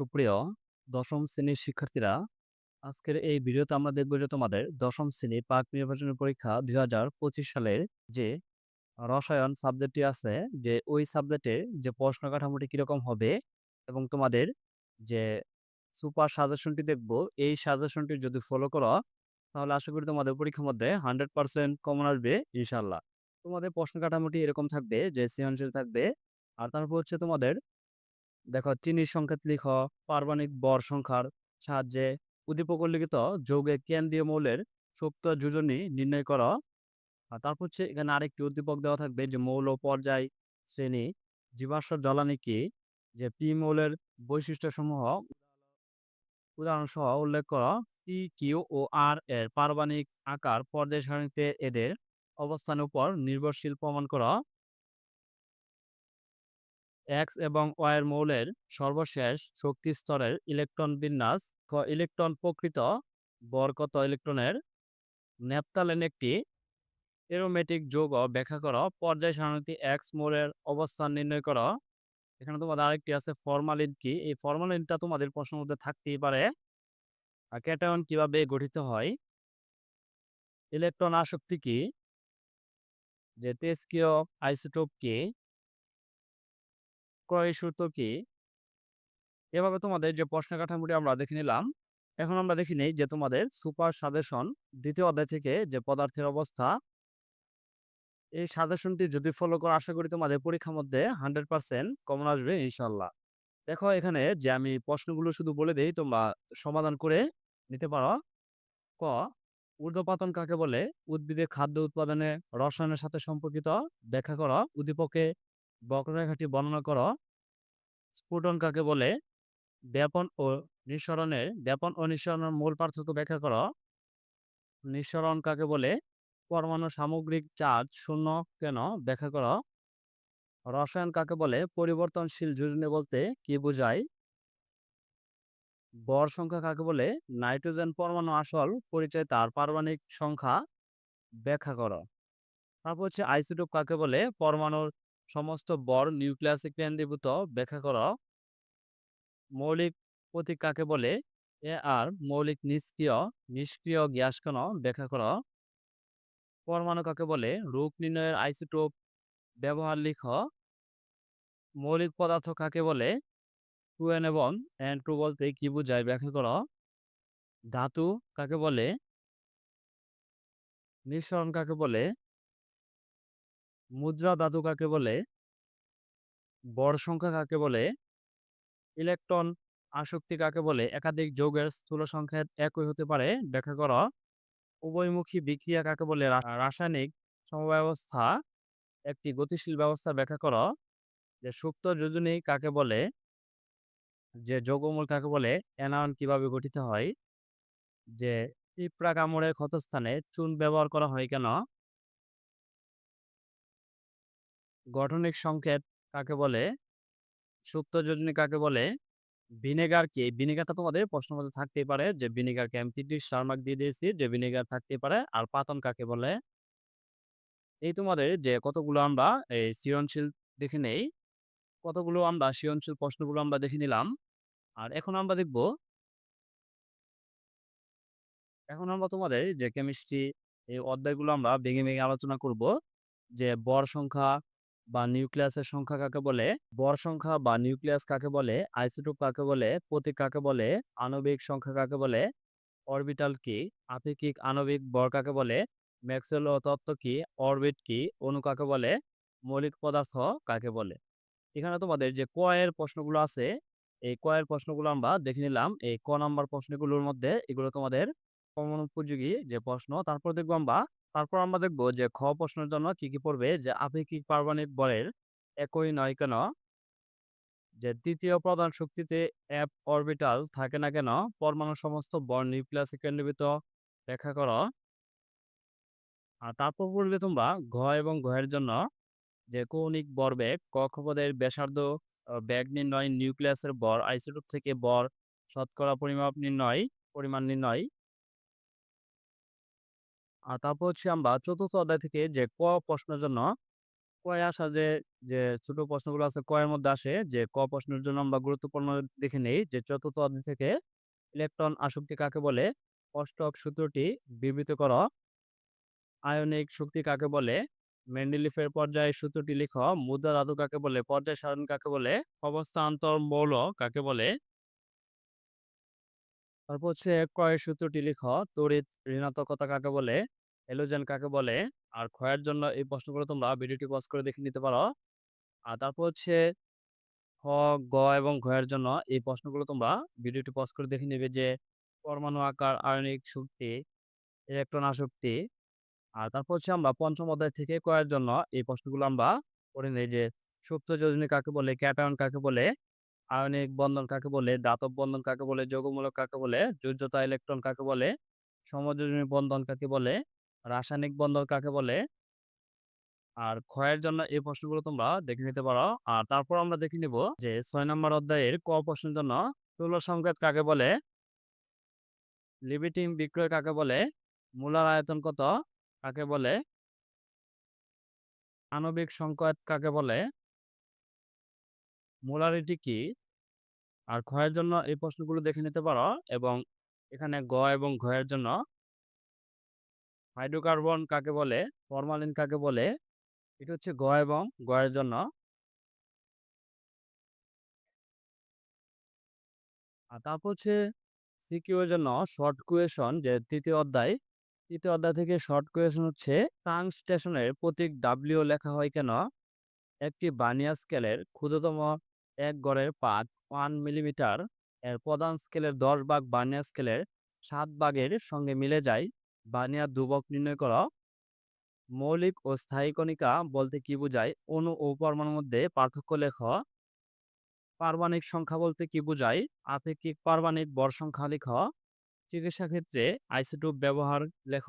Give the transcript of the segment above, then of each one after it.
সুপ্রিয় দশম শ্রেণির শিক্ষার্থীরা, আজকের এই ভিডিওতে আমরা দেখব যে তোমাদের দশম শ্রেণি প্রাক নির্বাচনী পরীক্ষা ২০২৫ সালের যে রসায়ন সাবজেক্টটি আছে, যে ওই সাবজেক্টের যে প্রশ্ন কাঠামোটি কীরকম হবে এবং তোমাদের যে সুপার সাজেশনটি দেখব, এই সাজেশনটি যদি ফলো করো, তাহলে আশা করি তোমাদের পরীক্ষার মধ্যে 100% কমন আসবে ইনশাআল্লাহ। তোমাদের প্রশ্ন কাঠামোটি এরকম থাকবে যে সৃজনশীল থাকবে। আর তারপর হচ্ছে তোমাদের দেখো চিনির সংকেত লিখ, পারমাণবিক বর সংখ্যার সাহায্যে উদ্দীপক উল্লিখিত যৌগের কেন্দ্রীয় মৌলের সুপ্ত যোজনী নির্ণয় করো। তারপর হচ্ছে এখানে আরেকটি উদ্দীপক দেওয়া থাকবে যে মৌল পর্যায় শ্রেণি জীবাশ্ম জ্বালানি কি? যে পি মৌলের বৈশিষ্ট্য সমূহ উদাহরণ সহ উল্লেখ করো। পি, কিউ ও আর এর পারমাণবিক আকার পর্যায় সারণীতে এদের অবস্থানের উপর নির্ভরশীল প্রমাণ করো। এক্স এবং ওয়াই মৌলের সর্বশেষ শক্তি স্তরের ইলেকট্রন বিন্যাস ক, ইলেকট্রন প্রকৃত বর কত ইলেকট্রনের ন্যাপথালেন একটি এরোমেটিক যৌগ। ব্যাখ্যা করো, পর্যায় সারণীতে এক্স মৌলের অবস্থান নির্ণয় করো। এখানে তোমাদের আরেকটি আছে ফরমালিন কি? এই ফরমালিনটা তোমাদের প্রশ্নের মধ্যে থাকতেই পারে। আর ক্যাটায়ন কীভাবে গঠিত হয়? ইলেকট্রন আসক্তি কি? যে তেজকীয় আইসোটোপ কি? ক্রয় সূত্র কি? এভাবে তোমাদের যে প্রশ্ন কাঠামোটি আমরা দেখে নিলাম, এখন আমরা দেখি নেই যে তোমাদের সুপার সাজেশন দ্বিতীয় অধ্যায় থেকে যে পদার্থের অবস্থা, এই সাজেশনটি যদি ফলো করো, আশা করি তোমাদের পরীক্ষার মধ্যে হান্ড্রেড পার্সেন্ট কমন আসবে ইনশাল্লাহ। দেখো এখানে যে আমি প্রশ্নগুলো শুধু বলে দেই, তোমরা সমাধান করে নিতে পারো। ক, ঊর্ধ্বপাতন কাকে বলে? উদ্ভিদে খাদ্য উৎপাদনে রসায়নের সাথে সম্পর্কিত ব্যাখ্যা করো। উদ্দীপকে বক্ররেখাটি বর্ণনা করো। স্ফুটন কাকে বলে? ব্যাপন ও নিঃসরণের, ব্যাপন ও নিঃসরণের মূল পার্থক্য ব্যাখ্যা করো। নিঃসরণ কাকে বলে? পরমাণু সামগ্রিক চার্জ শূন্য কেন? ব্যাখ্যা করো। রসায়ন কাকে বলে? পরিবর্তনশীল যোজনী বলতে কি বোঝায়? বর সংখ্যা কাকে বলে? নাইট্রোজেন পরমাণু আসল পরিচয় তার পারমাণবিক সংখ্যা ব্যাখ্যা করো। তারপর হচ্ছে আইসোটোপ কাকে বলে? পরমাণুর সমস্ত বর নিউক্লিয়াসে কেন্দ্রীভূত ব্যাখ্যা করো। মৌলিক প্রতীক কাকে বলে? এ আর মৌলিক নিষ্ক্রিয় নিষ্ক্রিয় গ্যাস ব্যাখ্যা করো। পরমাণু কাকে বলে? রূপ নির্ণয়ের আইসোটোপ ব্যবহার লিখ। মৌলিক পদার্থ কাকে বলে? টু এন এবং এন টু বলতে কি বোঝায় ব্যাখ্যা করো। ধাতু কাকে বলে? নিঃসরণ কাকে বলে? মুদ্রা ধাতু কাকে বলে? বড় সংখ্যা কাকে বলে? ইলেকট্রন আসক্তি কাকে বলে? একাধিক যৌগের স্থূল সংখ্যা একই হতে পারে। ব্যাখ্যা করো। উভয়মুখী বিক্রিয়া কাকে বলে? রাসায়নিক সমব্যবস্থা একটি গতিশীল ব্যবস্থা। ব্যাখ্যা করো। যে সুপ্ত যোজনী কাকে বলে? যে যৌগমূল কাকে বলে? অ্যানায়ন কীভাবে গঠিত হয়? যে পিঁপড়া কামড়ের ক্ষতস্থানে চুন ব্যবহার করা হয় কেন? গঠনিক সংকেত কাকে বলে? সুপ্ত যোজনী কাকে বলে? ভিনেগার কি? এই ভিনেগারটা তোমাদের প্রশ্ন মধ্যে থাকতেই পারে যে, ভিনেগারকে আমি তিনটি স্টার দিয়ে দিয়েছি, যে ভিনেগার থাকতেই পারে, আর পাতন কাকে বলে? এই তোমাদের যে কতগুলো আমরা এই সৃজনশীল দেখে নেই, কতগুলো আমরা সৃজনশীল প্রশ্নগুলো আমরা দেখে নিলাম, আর এখন আমরা দেখব এখন আমরা তোমাদের যে কেমিস্ট্রি এই অধ্যায়গুলো আমরা ভেঙে ভেঙে আলোচনা করব, যে বর সংখ্যা বা নিউক্লিয়াসের সংখ্যা কাকে বলে? বর সংখ্যা বা নিউক্লিয়াস কাকে বলে? আইসোটোপ কাকে বলে? প্রতীক কাকে বলে? আণবিক সংখ্যা কাকে বলে? অরবিটাল কি? আপেক্ষিক আণবিক বর কাকে বলে? ম্যাক্সওয়েল তত্ত্ব কি? অরবিট কি? অণু কাকে বলে? মৌলিক পদার্থ কাকে বলে? এখানে তোমাদের যে ক এর প্রশ্নগুলো আছে, এই ক এর প্রশ্নগুলো আমরা দেখে নিলাম। এই ক নাম্বার প্রশ্নগুলোর মধ্যে এগুলো তোমাদের কমন উপযোগী যে প্রশ্ন, তারপর দেখব আমরা তারপর আমরা দেখব যে, খ প্রশ্নের জন্য কি কি পড়বে? যে আপেক্ষিক পারমাণবিক বলের একই নয় কেন? যে তৃতীয় প্রধান শক্তিতে অ্যাপ অরবিটাল থাকে না কেন? পরমাণু সমস্ত বর নিউক্লিয়াসে কেন্দ্রীভূত। ব্যাখ্যা করো। আর তারপর পড়বে তোমরা ঘ এবং ঘয়ের জন্য যে, কৌণিক বরবেগ ক খপদের ব্যাসার্ধ ব্যাগ নির্ণয়, নিউক্লিয়াসের বর আইসোটোপ থেকে বর শতকরা পরিমাপ নির্ণয়, পরিমাণ নির্ণয় আর তারপর হচ্ছে আমরা চতুর্থ অধ্যায় থেকে যে ক প্রশ্নের জন্য কয়ে আসা যে, যে ছোট প্রশ্নগুলো আছে ক এর মধ্যে আসে যে ক প্রশ্নের জন্য আমরা গুরুত্বপূর্ণ দেখে নেই যে চতুর্থ অধ্যায় থেকে ইলেকট্রন আসক্তি কাকে বলে? অষ্টক সূত্রটি বিবৃত কর। আয়নিক শক্তি কাকে বলে? মেন্ডেলিফের পর্যায় সূত্রটি লিখ। মুদ্রা ধাতু কাকে বলে? পর্যায় সারণ কাকে বলে? অবস্থান্তর মৌল কাকে বলে? তারপর হচ্ছে ক্রয়ের সূত্রটি লিখ। তড়িৎ ঋণাত্মকতা কাকে বলে? হ্যালোজেন কাকে বলে? আর ক্ষয়ের জন্য এই প্রশ্নগুলো তোমরা ভিডিওটি পজ করে দেখে নিতে পারো। আর তারপর হচ্ছে খ, গ এবং ঘ এর জন্য এই প্রশ্নগুলো তোমরা ভিডিওটি পজ করে দেখে নেবে যে পরমাণু আকার, আয়নিক শক্তি, ইলেকট্রন আসক্তি। আর তারপর হচ্ছে আমরা পঞ্চম অধ্যায় থেকে ক জন্য এই প্রশ্নগুলো আমরা পড়ে নেই যে সুপ্ত যোজনী কাকে বলে? ক্যাটায়ন কাকে বলে? আয়নিক বন্ধন কাকে বলে? দাতব বন্ধন কাকে বলে? যৌগমূলক কাকে বলে? যোজ্যতা ইলেকট্রন কাকে বলে? সমযোজনী বন্ধন কাকে বলে? রাসায়নিক বন্ধন কাকে বলে? আর ক্ষয়ের জন্য এই প্রশ্নগুলো তোমরা দেখে নিতে পারো। আর তারপর আমরা দেখে নিব যে ছয় নম্বর অধ্যায়ের ক প্রশ্নের জন্য স্থূল সংকেত কাকে বলে? লিমিটিং বিক্রয় কাকে বলে? মূলার আয়তন কত? কাকে বলে? আণবিক সংকেত কাকে বলে? মোলারিটি কি? আর ক্ষয়ের জন্য এই প্রশ্নগুলো দেখে নিতে পারো এবং এখানে গ এবং ঘ এর জন্য হাইড্রোকার্বন কাকে বলে? ফরমালিন কাকে বলে? এটা হচ্ছে গ এবং গ এর জন্য। আর তারপর হচ্ছে সিকিউ এর জন্য শর্ট কোয়েশন যে তৃতীয় অধ্যায়, তৃতীয় অধ্যায় থেকে শর্ট কোয়েশন হচ্ছে টাংস্টেশনের প্রতীক ডাব্লিউ লেখা হয় কেন? একটি বানিয়া স্কেলের ক্ষুদ্রতম এক গড়ের পাঠ 1 মিলিমিটার, এর প্রধান স্কেলের 10 ভাগ বার্নিয়ার স্কেলের সাত ভাগের সঙ্গে মিলে যায়। বার্নিয়ার ধ্রুবক নির্ণয় করো। মৌলিক ও স্থায়ী কণিকা বলতে কি বোঝায়? অণু ও পরমাণুর মধ্যে পার্থক্য লেখ। পারমাণিক সংখ্যা বলতে কি বোঝায়? আপেক্ষিক পারমাণিক ভর সংখ্যা লেখ চিকিৎসা ক্ষেত্রে আইসোটোপ ব্যবহার লেখ।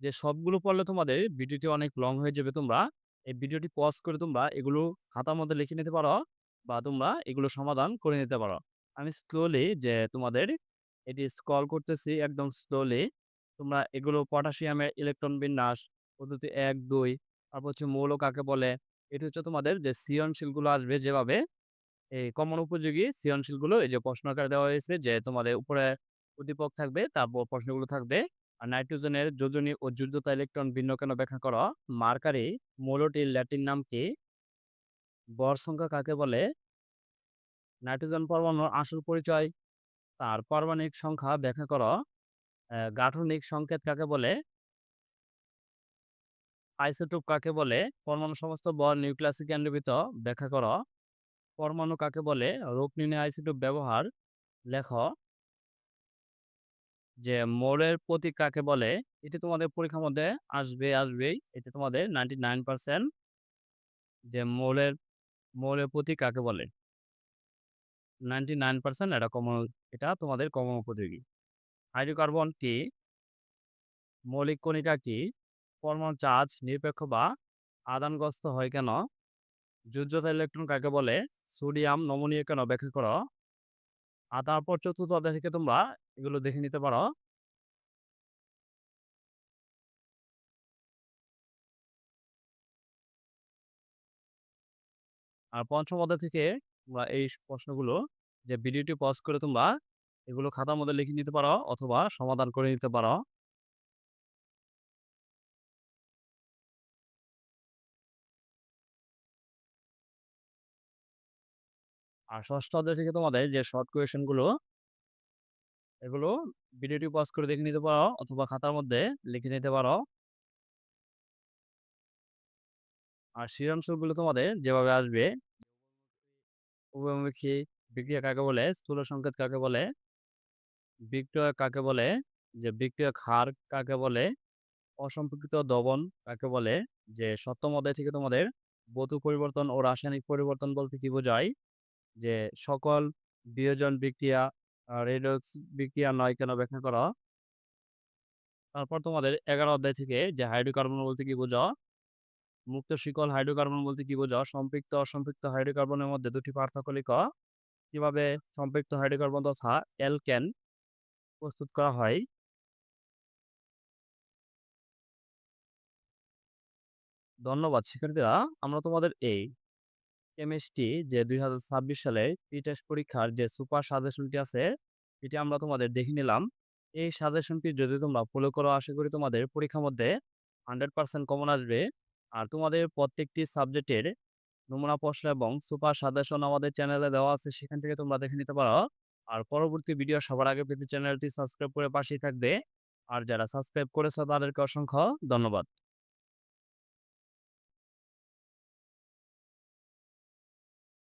যে সবগুলো পড়লে তোমাদের ভিডিওটি অনেক লং হয়ে যাবে তোমরা এই ভিডিওটি পজ করে তোমরা এগুলো খাতার মধ্যে লিখে নিতে পারো বা তোমরা এগুলো সমাধান করে নিতে পারো। আমি স্লোলি যে তোমাদের এটি স্ক্রল করতেছি একদম স্লোলি। তোমরা এগুলো পটাশিয়ামের ইলেকট্রন বিন্যাস পদ্ধতি ১, ২ তারপর হচ্ছে মৌল কাকে বলে? এটি হচ্ছে তোমাদের যে সৃজনশীলগুলো আসবে যেভাবে এই কমন উপযোগী সৃজনশীলগুলো এই যে প্রশ্ন আকারে দেওয়া হয়েছে যে তোমাদের উপরে উদ্দীপক থাকবে তারপর প্রশ্নগুলো থাকবে। আর নাইট্রোজেনের যোজনী ও যোজ্যতা ইলেকট্রন ভিন্ন কেন ব্যাখ্যা করো? মার্কারি মৌলটির ল্যাটিন নাম কি? ভর সংখ্যা কাকে বলে? নাইট্রোজেন পরমাণুর আসল পরিচয়, তার পারমাণবিক সংখ্যা ব্যাখ্যা করো। গাঠনিক সংকেত কাকে বলে? আইসোটোপ কাকে বলে? পরমাণু সমস্ত ভর নিউক্লিয়াসে কেন্দ্রীভূত ব্যাখ্যা করো। পরমাণু কাকে বলে? রোগ নির্ণয় আইসোটোপ ব্যবহার লেখ। যে মৌলের প্রতীক কাকে বলে? এটি তোমাদের পরীক্ষার মধ্যে আসবে, আসবেই। এটা তোমাদের 99% যে মৌলের মৌলের প্রতীক কাকে বলে? 99% এটা কমন এটা তোমাদের কমন উপযোগী। হাইড্রোকার্বন কি? মৌলিক কণিকা কি? পরমাণুর চার্জ নিরপেক্ষ বা আদানগ্রস্ত হয় কেন? যোজ্যতা ইলেকট্রন কাকে বলে? সোডিয়াম নমনীয় কেন ব্যাখ্যা করো। আর তারপর চতুর্থ অধ্যায় থেকে তোমরা এগুলো দেখে নিতে পারো। আর পঞ্চম অধ্যায় থেকে তোমরা এই প্রশ্নগুলো যে ভিডিওটি পজ করে তোমরা এগুলো খাতার মধ্যে লিখে নিতে পারো অথবা সমাধান করে নিতে পারো। আর ষষ্ঠ অধ্যায় থেকে তোমাদের যে শর্ট কোয়েশনগুলো, এগুলো ভিডিওটি পজ করে দেখে নিতে পারো অথবা খাতার মধ্যে লিখে নিতে পারো। আর সৃজনশীলগুলো তোমাদের যেভাবে আসবে উভয়মুখী বিক্রিয়া কাকে বলে? স্থূল সংকেত কাকে বলে? বিক্রিয়া কাকে বলে? যে বিক্রিয়ক হার কাকে বলে? অসম্পর্কিত দ্রবণ কাকে বলে? যে সপ্তম অধ্যায় থেকে তোমাদের ভৌত পরিবর্তন ও রাসায়নিক পরিবর্তন বলতে কি বোঝায়? যে সকল বিয়োজন বিক্রিয়া রেডক্স বিক্রিয়া নয় কেন ব্যাখ্যা করো। তারপর তোমাদের ১১ অধ্যায় থেকে যে হাইড্রোকার্বন বলতে কি বোঝো? মুক্ত শিকল হাইড্রোকার্বন বলতে কি বোঝা সম্পৃক্ত অসম্পৃক্ত হাইড্রোকার্বনের মধ্যে দুটি পার্থক্য লিখ। কীভাবে সম্পৃক্ত হাইড্রোকার্বন তথা অ্যালকেন প্রস্তুত করা হয়? ধন্যবাদ শিক্ষার্থীরা। আমরা তোমাদের এই কেমিস্ট্রি যে ২০২৬ সালে প্রি-টেস্ট পরীক্ষার যে সুপার সাজেশনটি আছে, এটি আমরা তোমাদের দেখে নিলাম। এই সাজেশনটি যদি তোমরা ফলো করো আশা করি তোমাদের পরীক্ষার মধ্যে 100% কমন আসবে। আর তোমাদের প্রত্যেকটি সাবজেক্টের নমুনা প্রশ্ন এবং সুপার সাজেশন আমাদের চ্যানেলে দেওয়া আছে, সেখান থেকে তোমরা দেখে নিতে পারো। আর পরবর্তী ভিডিও সবার আগে পেতে চ্যানেলটি সাবস্ক্রাইব করে পাশেই থাকবে। আর যারা সাবস্ক্রাইব করেছ তাদেরকে অসংখ্য ধন্যবাদ।